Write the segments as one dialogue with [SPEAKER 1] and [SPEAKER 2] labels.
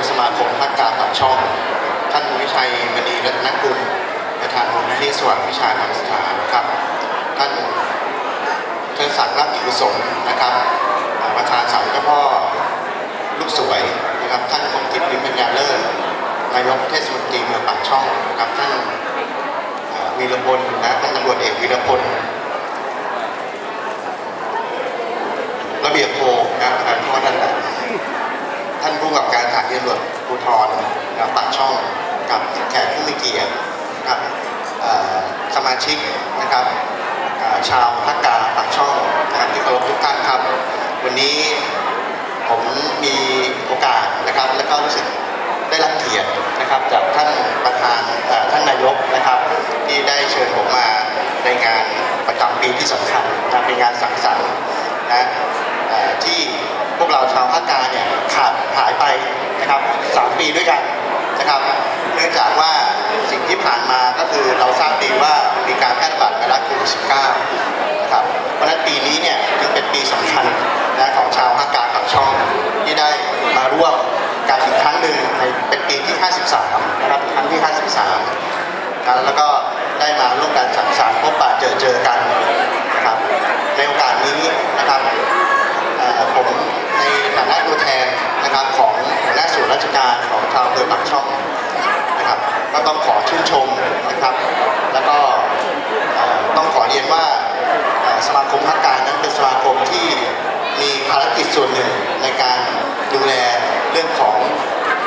[SPEAKER 1] กสมาคมภาคกลางปากช่อง ท่านวิชัยมณีรัตนกุลประธานมูลนิธิสว่างวิชาธรรมสถานครับ ท่านเทิดศักดิ์รักกิจกุศลนะครับ ประธานศาลเจ้าพ่อลูกสวยนะครับ ท่านคมกิจวิมปัญญาเลิศนายกเทศมนตรีเมืองปากช่องนะครับ ท่านวีรพลนะท่านตำรวจเอกวีรพล ระเบียบโพนะประธานโทษท่านนะท่านผู้ กำกับการฐานตำรวจภูธรนะปากช่องกับแขกผู้มีเกียรตินะครับสมาชิกนะครับชาวภาคกางปากช่องนะครับที่เคารพทุกท่านครับ วันนี้ผมมีโอกาสนะครับแล้วก็รู้สึกได้รับเกียรตินะครับจากท่านประธานท่านนายกนะครับ ที่ได้เชิญผมมาในงานประจำปีที่สำคัญนะเป็นงานสังสรรค์นะที่ พวกเราชาวภาคกลางเนี่ยขาดหายไปนะครับสามปีด้วยกันนะครับ เนื่องจากว่าสิ่งที่ผ่านมาก็คือเราทราบดีว่ามีการแพร่ระบาดไวรัสโควิด -19 นะครับเพราะฉะนั้นปีนี้เนี่ยจึงเป็นปีสำคัญนะของชาวภาคกลางกับช่องที่ได้มาร่วมกันอีกครั้งหนึ่งในเป็นปีที่ 53 นะครับครั้งที่ 53นะแล้วก็ได้มาร่วมกันสังสรรค์พบปะเจอเจอกันนะครับ ในโอกาสนี้นะครับเอ่อผมในฐานะตัวแทนนะครับของหัวหน้าส่วนราชการของ ชาวอำเภอปากช่องนะครับ ก็ต้องขอชื่นชมนะครับ แล้วก็ต้องขอเรียนว่าสมาคมภาคกางนั้นเป็นสมาคมที่มีภารกิจส่วนหนึ่งในการดูแลเรื่องของ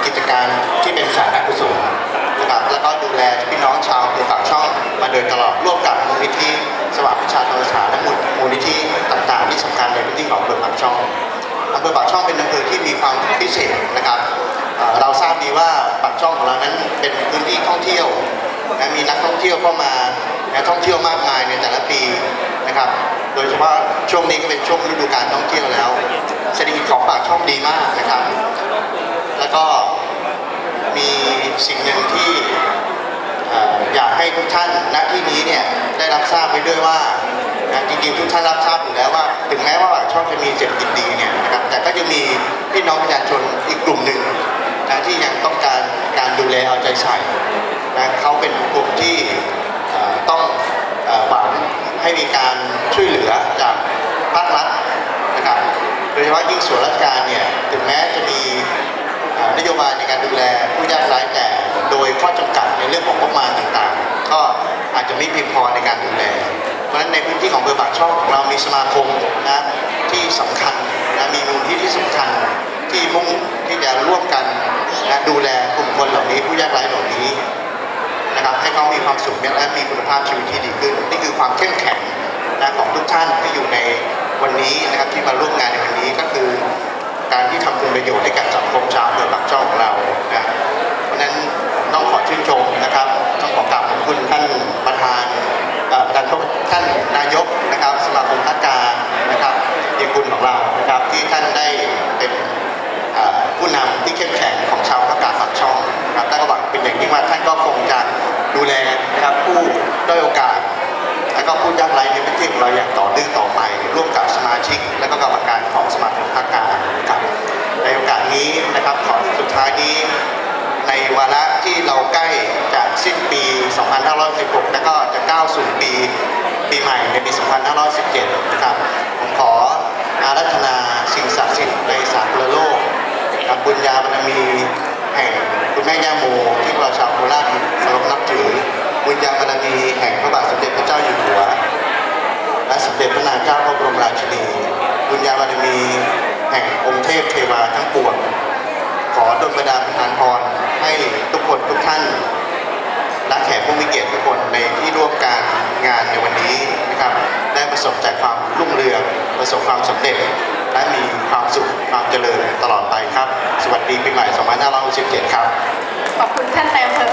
[SPEAKER 1] กิจการที่เป็นสาธารณกุศลนะครับแล้วก็ดูแลพี่น้องชาวอำเภอปากช่องมาโดยตลอดร่วมกับมูลนิธิสว่างวิชาธรรมสถานและมูลมูลนิธิต่างๆ ที่สำคัญในพื้นที่ของอำเภอปากช่องอำเภอปากช่องเป็นอำเภอที่มีความพิเศษนะครับ เราทราบดีว่าปากช่องของเรานั้นเป็นพื้นที่ท่องเที่ยวนะมีนักท่องเที่ยวเข้ามานะท่องเที่ยวมากมายในแต่ละปีนะครับ โดยเฉพาะช่วงนี้ก็เป็นช่วงฤดูการท่องเที่ยวแล้วเศรษฐกิจของปากช่องดีมากนะครับ แล้วก็มีสิ่งหนึ่งที่อยากให้ทุกท่านณที่นี้เนี่ยได้รับทราบไว้ด้วยว่านะจริงๆทุกท่านรับทราบอยู่แล้วว่า ถึงแม้ว่าปากช่องจะมีเศรษฐกิจดีเนี่ยนะครับแต่ก็จะมีพี่น้องประชาชนอีกกลุ่มหนึ่ง นะที่ยังต้องการการดูแลเอาใจใส่นะเขาเป็นกลุ่มที่ต้องเอ่อหวังให้มีการช่วยเหลือจากภาครัฐนะครับโดยเฉพาะยิ่งส่วนราชการเนี่ยถึงแม้จะมีนโยบายในการดูแลผู้ยากไร้แต่โดยข้อจำกัดในเรื่องของงบประมาณต่างๆ ก็อาจจะไม่เพียงพอในการดูแล เพราะฉะนั้นในพื้นที่ของอำเภอปากช่องของเรามีสมาคมนะที่สำคัญนะมีมูลที่ที่สำคัญที่มุ่งที่จะร่วมกัน นะดูแลกลุ่มคนเหล่านี้ผู้ยากไร้เหล่านี้นะครับให้เขามีความสุขและมีคุณภาพชีวิตที่ดีขึ้น นี่คือความเข้มแข็งนะของทุกท่านที่อยู่ในวันนี้นะครับที่มาร่วมงานในวันนี้ก็คือ การที่ทำคุณประโยชน์ให้กับสังคมชาวอำเภอปากช่องของเรานะเพราะนั้นต้องขอชื่นชมนะครับต้องขอกราบขอบคุณท่านประธานประธานท่านนายกนะครับสมาคมพัฒการนะครับเกียรติคุณของเรานะครับที่ท่านได้เป็น เอ่อผู้นำ ที่เข้มแข็งของชาวภาคกางปากช่องนะครับและก็หวังเป็นอย่างยิ่งว่าท่านก็คงจะดูแลนะครับผู้ด้อยโอกาส และก็ผู้ยากไร้ในพื้นที่ของเราอย่างต่อเนื่องต่อไป ร่วมกับสมาชิก และก็กรรมการของสมาคมภาคกางนะครับในโอกาสนี้นะครับขอสุดท้ายนี้ในวาระที่เราใกล้จะสิ้นปี 2516 และก็จะก้าวสู่ปีปีใหม่ในปี 2517 นะครับ ผมขออารัธนาสิ่งศักดิ์สิทธิ์ในสากลโลก กับบุญญาบารมีแห่งคุณแม่ย่าโมที่เราชาวโคราชเคารพนับถือ บุญญาบารมีแห่งพระบาทสมเด็จพระเจ้าอยู่หัว และสมเด็จพระนางเจ้าพระบรมราชินี บุญญาบารมีแห่งองค์เทพเทวาทั้งปวงขอดลบันดาลประทานพรให้ทุกคนทุกท่านและแขกผู้มีเกียรติทุกคนในที่ร่วมการงานในวันนี้นะครับ ได้ประสบแต่ความรุ่งเรืองประสบความสำเร็จ และมีความสุขความเจริญตลอดไปครับ สวัสดีปีใหม่ 2567 ครับ
[SPEAKER 2] ขอบคุณท่านนายอำเภอ